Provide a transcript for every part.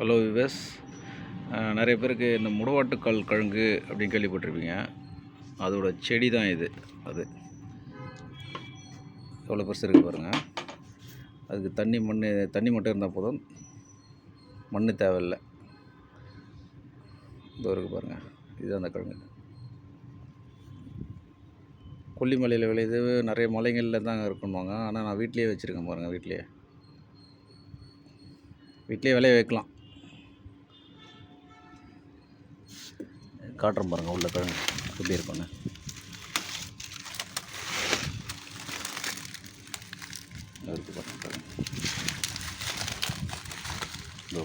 Hello wives. நிறைய பேருக்கு இந்த முடவாட்டுக்கால் கிழங்கு அப்படின்னு கேள்விப்பட்டிருப்பீங்க. அதோட செடி தான் இது அது. எவ்வளோ பெருசு இருக்குது பாருங்கள் அதுக்கு தண்ணி மண் தண்ணி மட்டும் இருந்தால் போதும். மண் தேவையில்லை. இதோ இருக்குது பாருங்கள் இதுதான் அந்த கிழங்கு. கொல்லிமலையில் விளையுது. நிறைய மலைகளில் தான் இருக்குன்னுவாங்க ஆனால் நான் வீட்லேயே வச்சுருக்கேன் பாருங்கள் வீட்லேயே. வீட்லேயே விளைய வைக்கலாம். காட்டுறேன் பாருங்கள் உள்ள கிழங்கு. எப்படி இருக்குன்னு இதோ இருக்கு பாருங்க. இதோ.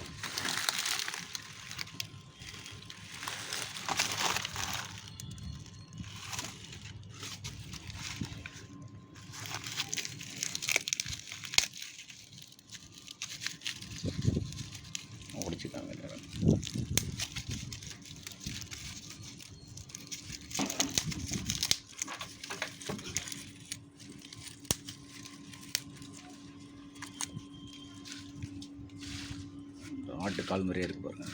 ஆட்டு கால் மாதிரியே இருக்கு பாருங்க.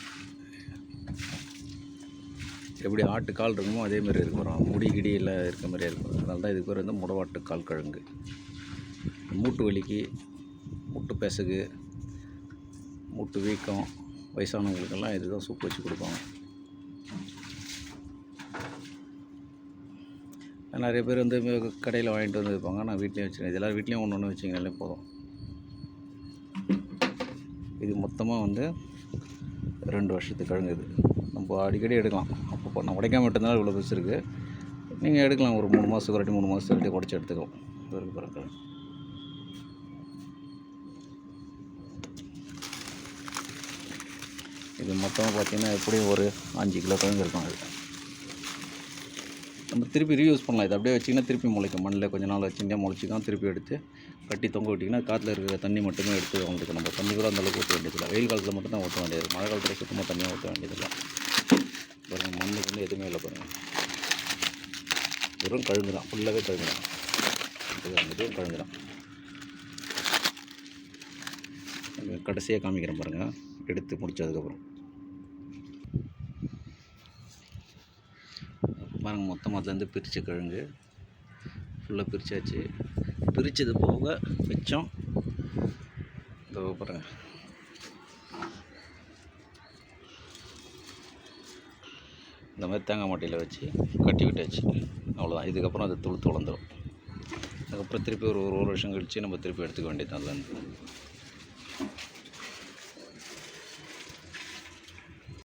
எப்படி ஆட்டு கால் இருக்குமோ அதே மாதிரி இருக்கு பாருங்க. முடி கிடியில் இருக்க மாதிரியே இருக்கும் அதனால தான் இதுக்கு பேர் வந்து முடவாட்டு கால் கிழங்கு. மூட்டு வலிக்கு முட்டு பெசகு மூட்டு வீக்கம் வயசானவங்களுக்கெல்லாம் இதுதான் சூப் வச்சு கொடுப்பாங்க. நிறைய பேர் வந்து கடையில் வாங்கிட்டு வந்து வைப்பாங்க நான் வீட்லேயும் வச்சுருக்கேன். இதெல்லாம் வீட்லேயும் ஒன்று ஒன்று வச்சிங்கனாலே போதும். இது மொத்தமாக வந்து ரெண்டு வருஷத்துக்கு கிழங்கு இது நம்ம அடிக்கடி எடுக்கலாம். அப்போ நான் உடைக்காம விட்டதுனால இவ்வளோ பெருசு இருக்குது நீங்கள் எடுக்கலாம். ஒரு மூணு மாதத்துக்கு ஒரு வாட்டி மூணு மாதத்துக்கு ஒரு உடச்சி எடுத்துக்கலாம். இது பிறகு இது மொத்தமாக பார்த்தீங்கன்னா எப்படியும் ஒரு அஞ்சு கிலோ கிழங்கு இருக்கும் அது. நம்ம திருப்பி ரீயூஸ் பண்ணலாம். இது அப்படியே வச்சிங்கன்னா திருப்பி முளைக்கும். மண்ணில் கொஞ்ச நாள் வச்சிங்கன்னா முளைச்சிக்கலாம் திருப்பி எடுத்து கட்டி தொங்க விட்டிங்கன்னா காற்றுல இருக்கிற தண்ணி மட்டுமே எடுத்து அவங்களுக்கு நம்ம தண்ணி கூட அந்தளவுக்கு ஊற்ற வேண்டியதில்லை. வெயில் காலத்தில் மட்டும் தான் ஊற்ற வேண்டியது மழை காலத்தில் சுத்தமாக தண்ணியாக ஊற்ற வேண்டியதில்லை. பாருங்கள் மண்ணுக்கு வந்து எதுவுமே இல்லை பாருங்கள் வெறும் கழுங்கு தான். ஃபுல்லாகவே கழுங்கு தான். இது கழுங்கு தான். கடைசியாக காமிக்கிறேன் பாருங்கள் எடுத்து முடிச்சதுக்கப்புறம். பாருங்க மொத்தமாக அதுலேருந்து பிரித்த கிழங்கு. ஃபுல்லாக பிரித்தாச்சு பிரித்தது போக மிச்சம் இதோ பாருங்க. இந்த மாதிரி தேங்காய் மட்டையில் வச்சு கட்டி விட்டாச்சு. அவ்வளோதான் இதுக்கப்புறம் அது துளுத்து வளர்ந்துடும் அதுக்கப்புறம் திருப்பி ஒரு ஒரு வருஷம் கழித்து நம்ம திருப்பி எடுத்துக்க வேண்டியது அதுலேருந்து.